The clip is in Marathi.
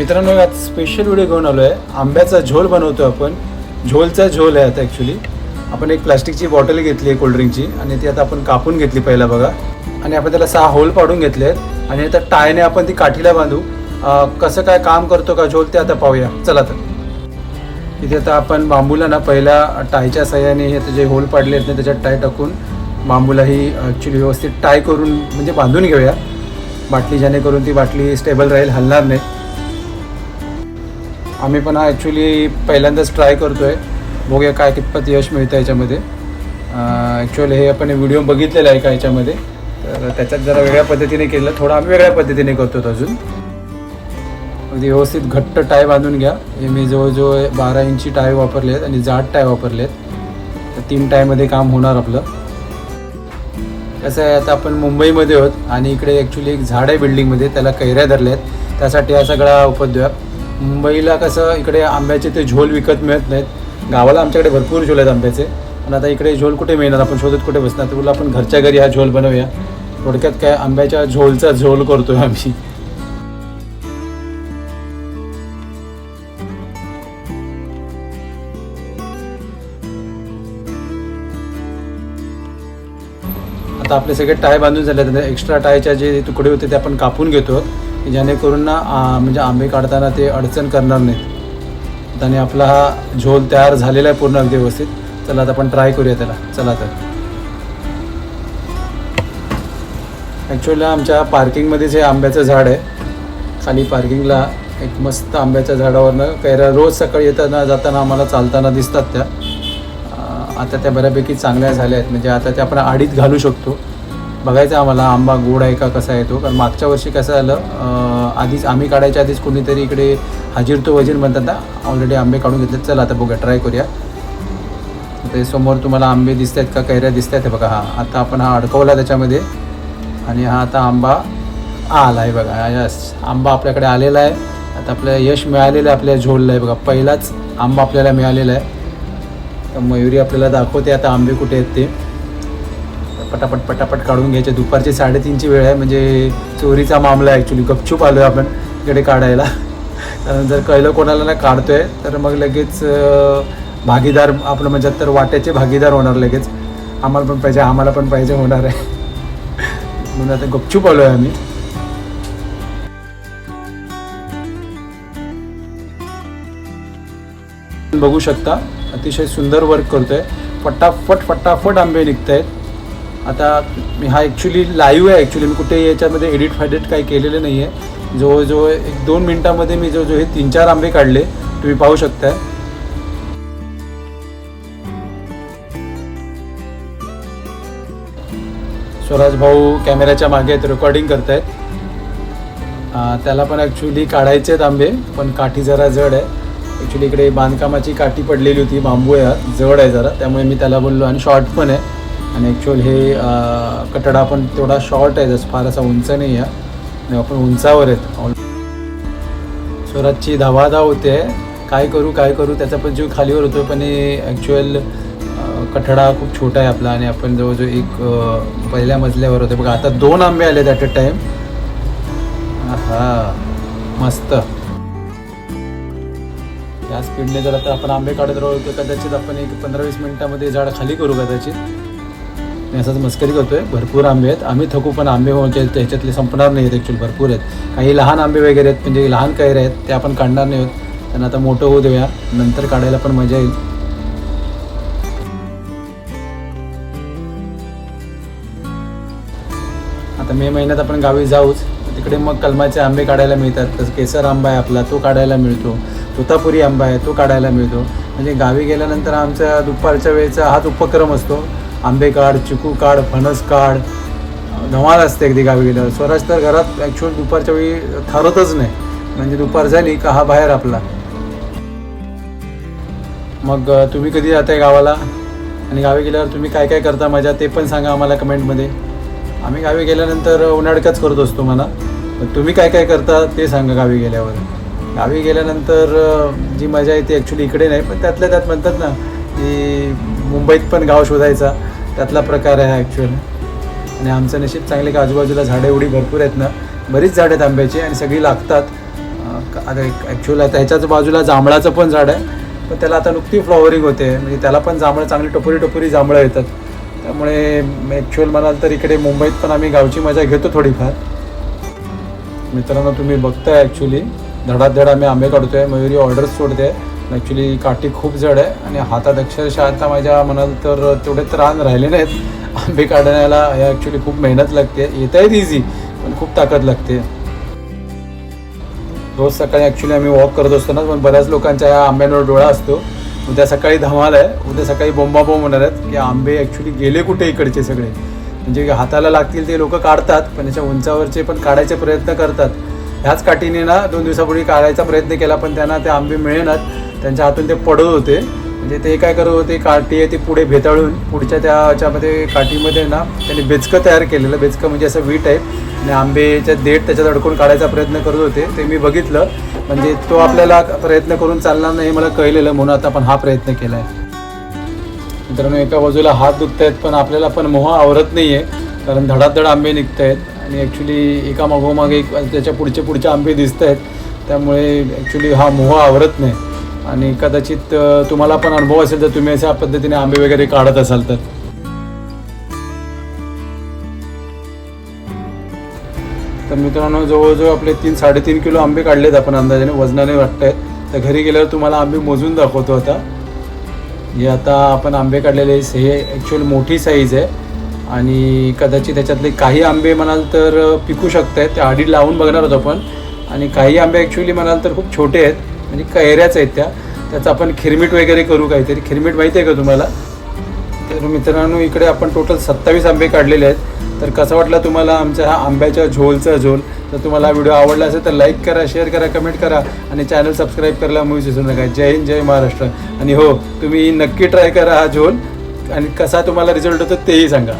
मित्रांनो आज स्पेशल व्हिडिओ घेऊन आलो आहे आंब्याचा झोल बनवतो आपण. झोलचा झोल आहे आता ॲक्च्युली आपण एक प्लास्टिकची बॉटल घेतली आहे कोल्ड्रिंकची आणि ती आता आपण कापून घेतली पहिला बघा. आणि आपण त्याला सहा होल पाडून घेतले आहेत. आणि आता टायने आपण ती काठीला बांधू. कसं काय काम करतो का झोल ते आता पाहूया. चला तर. इथे आता आपण बांबूला ना पहिल्या टायच्या सहाय्याने हे जे होल पाडले आहेत ना त्याच्यात टाय टाकून बांबूला ही ॲक्च्युली व्यवस्थित टाय करून म्हणजे बांधून घेऊया. बाटली जेणेकरून ती बाटली स्टेबल राहील हलणार नाही. आम्ही पण हा ॲक्च्युली पहिल्यांदाच ट्राय करतो आहे बघूया काय कितपत यश मिळतं याच्यामध्ये. ॲक्च्युअली हे आपण व्हिडिओ बघितलेला आहे का याच्यामध्ये. तर त्याच्यात जरा वेगळ्या पद्धतीने केलं. थोडं आम्ही वेगळ्या पद्धतीने करतो अजून. अगदी व्यवस्थित घट्ट टाय बांधून घ्या. हे मी जवळजवळ बारा इंची टाय वापरले आहेत आणि जाड टाय वापरले आहेत. तर तीन टायमध्ये काम होणार आपलं. कसं आहे आता आपण मुंबईमध्ये आहोत आणि इकडे ॲक्च्युली एक झाड आहे बिल्डिंगमध्ये त्याला कैऱ्या धरल्या आहेत त्यासाठी हा सगळा उपद्व्याप. मुंबईला कसं इकडे आंब्याचे ते झोल विकत मिळत नाहीत. गावाला आमच्याकडे भरपूर झोल आहेत आंब्याचे. पण आता इकडे झोल कुठे मिळणार? आपण शोधत कुठे बसणार? तर आपण घरच्या घरी हा झोल बनवूया. थोडक्यात काय आंब्याच्या झोलचा झोल करतोय आम्ही. आता आपले सगळे टाय बांधून झाले आहेत एक्स्ट्रा टायच्या जे तुकडे होते ते आपण कापून घेतो. की जेणेकरून ना म्हणजे आंबे काढताना ते अडचण करणार नाहीत. आणि आपला हा झोल तयार झालेला आहे पूर्ण अगदी व्यवस्थित. चला आता आपण ट्राय करूया त्याला. चला तर. ॲक्च्युअली आमच्या पार्किंगमध्येच हे आंब्याचं झाड आहे. खाली पार्किंगला एक मस्त आंब्याच्या झाडावरनं कैऱ्या रोज सकाळी येताना जाताना आम्हाला चालताना दिसतात त्या. आता त्या बऱ्यापैकी चांगल्या झाल्या आहेत. म्हणजे आता त्या आपण आडीत घालू शकतो. बघायचं आम्हाला आंबा गोड आहे का कसा आहे तो. कारण मागच्या वर्षी कसं झालं आधीच आम्ही काढायच्या आधीच कोणीतरी इकडे हाजीर तो वजीर म्हणतात ना ऑलरेडी आंबे काढून घेतले चला आता बघा ट्राय करूया. ते समोर तुम्हाला आंबे दिसत आहेत का कैऱ्या दिसत आहेत बघा. हा आता आपण हा अडकवला त्याच्यामध्ये. आणि हा आता आंबा आला आहे बघा. यस आंबा आपल्याकडे आलेला आहे. आता आपल्याला यश मिळालेलं आहे आपल्या झोलला आहे बघा. पहिलाच आंबा आपल्याला मिळालेला आहे. तर मयुरी आपल्याला दाखवते आता आंबे कुठे आहेत ते. पटापट पटापट काढून घ्यायचे. दुपारची साडेतीनची वेळ आहे म्हणजे चोरीचा मामला आहे ॲक्च्युली गपचूप आलो आहे आपण इकडे काढायला. कारण जर कळलं कोणाला ना काढतोय तर मग लगेच भागीदार आपलं म्हणजे तर वाट्याचे भागीदार होणार लगेच. आम्हाला पण पाहिजे आम्हाला पण पाहिजे होणार आहे. म्हणून आता गपचूप आलो आहे आम्ही. बघू शकता. अतिशय सुंदर वर्क करतो आहे फटाफट फटाफट आंबे निघत आहेत आता मी हा ॲक्च्युली लाईव्ह आहे. ॲक्च्युली मी कुठे याच्यामध्ये एडिट फायडिट काही केलेलं नाही आहे जवळजवळ एक दोन मिनटामध्ये मी जवळजवळ हे तीन चार आंबे काढले. तुम्ही पाहू शकताय. स्वराज भाऊ कॅमेऱ्याच्या मागे आहेत रेकॉर्डिंग करतायत. त्याला पण ॲक्च्युली काढायचे आहेत आंबे पण काठी जरा जड आहे. ॲक्च्युली इकडे बांधकामाची काठी पडलेली होती बांबू आहे हा, जड आहे जरा त्यामुळे मी त्याला बोललो. आणि शॉर्ट पण आहे. आणि ॲक्च्युअल हे कटडा पण तेवढा शॉर्ट आहे जसं फार असा उंच नाही आहे. आणि आपण उंचावर आहेत. ऑल स्वराजची धावाधाव होते. काय करू काय करू त्याचा पण जीव खालीवर होतो पण ॲक्च्युअल कठडा खूप छोटा आहे आपला. आणि आपण जवळजवळ एक पहिल्या मजल्यावर होते. बघा आता दोन आंबे आले ॲट अ टाईम हा मस्त. या स्पीडने जर आता आपण आंबे काढत राहू तर कदाचित आपण एक पंधरा वीस मिनिटामध्ये झाड खाली करू कदाचित. मी असंच मस्करी करतोय भरपूर आंबे आहेत. आम्ही थकू पण आंबे म्हणजे त्याच्यातले संपणार नाही आहेत ॲक्च्युली भरपूर आहेत. काही लहान आंबे वगैरे आहेत म्हणजे लहान कैरे आहेत ते आपण काढणार नाही आहोत. त्यांना आता मोठं होऊ देऊया. नंतर काढायला पण मजा येईल. आता मे महिन्यात आपण गावी जाऊच. तिकडे मग कलमाचे आंबे काढायला मिळतात. तसं केसर आंबा आहे आपला तो काढायला मिळतो. तोतापुरी आंबा आहे तो काढायला मिळतो. म्हणजे गावी गेल्यानंतर आमचा दुपारच्या वेळेचा हाच उपक्रम असतो. आंबे काढ चिकू काढ फणस काढ. धमाल असते अगदी गावी गेल्यावर. स्वराज तर घरात ॲक्च्युअल दुपारच्या वेळी ठरतच नाही. म्हणजे दुपार झाली का हा बाहेर आपला. मग तुम्ही कधी जाताय गावाला? आणि गावी गेल्यावर तुम्ही काय काय करता मजा ते पण सांगा आम्हाला कमेंटमध्ये. आम्ही गावी गेल्यानंतर उन्हाळकच करत असतो मला तुम्ही काय काय करता ते सांगा गावी गेल्यावर. गावी गेल्यानंतर जी मजा येते ॲक्च्युली इकडे नाही पण त्यातल्या त्यात म्हणतात ना की मुंबईत पण गाव शोधायचा त्यातला प्रकार आहे ॲक्च्युअली आणि आमचं नशीब चांगले का आजूबाजूला झाडं एवढी भरपूर आहेत ना बरीच झाडं आहेत आंब्याची आणि सगळी लागतात. आता ॲक्च्युअल आता ह्याच्याच बाजूला जांभळाचं पण झाड आहे पण त्याला आता नुकती फ्लॉवरिंग होते म्हणजे त्याला पण जांभळं चांगली टपोरी टपोरी जांभळं येतात. त्यामुळे ॲक्च्युअल म्हणाल तर इकडे मुंबईत पण आम्ही गावची मजा घेतो थोडीफार. मित्रांनो तुम्ही बघताय ॲक्च्युली धडाधड आम्ही आंबे काढतो आहे मयुरी ऑर्डर्स सोडते. ॲक्च्युली काठी खूप जड आहे आणि हातात अक्षरशः आता माझ्या म्हणाल तर तेवढे त्राण राहिले नाहीत. आंबे काढण्याला या ॲक्च्युली खूप मेहनत लागते. येत आहेत इझी पण खूप ताकद लागते. रोज सकाळी ॲक्च्युली आम्ही वॉक करत असतो ना पण बऱ्याच लोकांच्या या आंब्यांवर डोळा असतो. उद्या सकाळी धमाल आहे उद्या सकाळी बोंबाबोंब होणार आहेत की आंबे ॲक्च्युली गेले कुठे इकडचे सगळे? म्हणजे हाताला लागतील ते लोक काढतात पण याच्या उंचावरचे पण काढायचे प्रयत्न करतात. ह्याच काठीने ना दोन दिवसापूर्वी काढायचा प्रयत्न केला पण त्यांना ते आंबे मिळेनात. त्यांच्या हातून ते पडत होते. म्हणजे ते काय करत होते काठी आहे ती पुढे भेताळून पुढच्या त्याच्यामध्ये काठीमध्ये ना त्यांनी बेचकं तयार केलेलं. बेचकं म्हणजे असं वी टाईप आणि आंबेच्या देठ त्याच्यात अडकून काढायचा प्रयत्न करत होते. ते मी बघितलं. म्हणजे तो आपल्याला प्रयत्न करून चालणार नाही मला कळलेलं म्हणून आता आपण हा प्रयत्न केला आहे मित्रांनो एका बाजूला हात दुखत आहेत पण आपल्याला पण मोह आवरत नाही आहे कारण धडाधड आंबे निघत आहेत आणि ॲक्च्युली एका मागोमागे एक त्याच्या पुढचे पुढचे आंबे दिसत आहेत. त्यामुळे ॲक्च्युली हा मोह आवरत नाही. आणि कदाचित तुम्हाला पण अनुभव असेल तर तुम्ही अशा पद्धतीने आंबे वगैरे काढत असाल तर. तर मित्रांनो जवळजवळ आपले तीन साडेतीन किलो आंबे काढलेत आपण अंदाजाने वजनाने वाटत आहेत तर घरी गेल्यावर तुम्हाला आंबे मोजून दाखवतो आता. हे आता आपण आंबे काढलेले हे ॲक्च्युअल मोठी साईज आहे. आणि कदाचित त्याच्यातले काही आंबे म्हणाल तर पिकू शकत आहेत त्या आडी लावून बघणार होतो आपण. आणि काही आंबे ॲक्च्युली म्हणाल तर खूप छोटे आहेत. म्हणजे कैऱ्याच आहेत त्या. त्याचं आपण खिरमीट वगैरे करू काहीतरी. खिरमीट माहिती आहे का तुम्हाला? तर मित्रांनो इकडे आपण टोटल सत्तावीस आंबे काढलेले आहेत. तर कसा वाटला तुम्हाला आमच्या हा आंब्याच्या झोलचा झोल? तर तुम्हाला हा व्हिडिओ आवडला असेल तर लाईक करा शेअर करा कमेंट करा आणि चॅनल सबस्क्राईब करायला मूवी विसरू नका. जय हिंद जय महाराष्ट्र. आणि हो तुम्ही नक्की ट्राय करा हा झोल. आणि कसा तुम्हाला रिझल्ट होतो तेही सांगा.